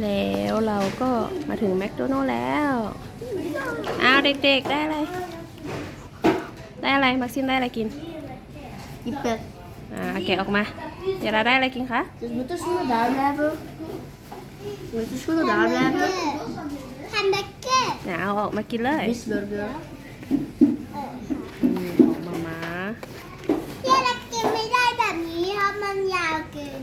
แล้วเราก็มาถึงแมคโดนัลล์แล้วอ้าวเด็กๆ ได้อะไร ได้อะไร มักซิมได้อะไรกิน Ipet. อ่าแกะออกมาเดี๋ยวเราได้อะไรกินคะ Dus moeten schoenen daar blijven. Moeten schoenen daar blijven. Gaan bekken. เดี๋ยวเอาออกมากินเลย Visburger. อืมของมาม่า เที่ยเรากินไม่ได้แบบนี้เพราะมันยาวเกิน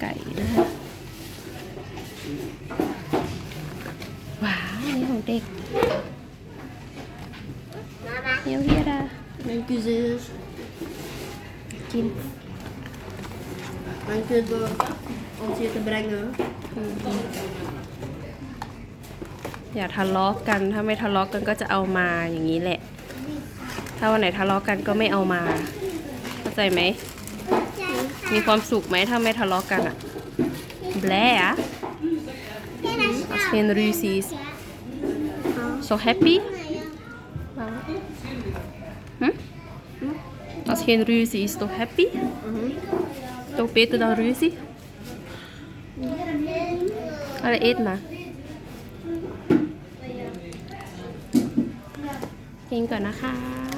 ไก่นะคะว้าวนี่ของเด็กเฮียวเฮียดา Mijn kussens. กิน Mijn kudde. Om ze hier te brengen. อย่าทะเลาะกัน ถ้าไม่ทะเลาะกันก็จะเอามาอย่างนี้แหละ ถ้าวันไหนทะเลาะกันก็ไม่เอามา เข้าใจไหมใจมีความสุขไหมถ้าไม่ทะเลาะกันอะแบลอะแค่นั้น als geen ruzie is zo happy เ hm? als geen ruzie is toch happy Mhm. toch beter dan ruzie Alle eet maar กินก่อนนะคะ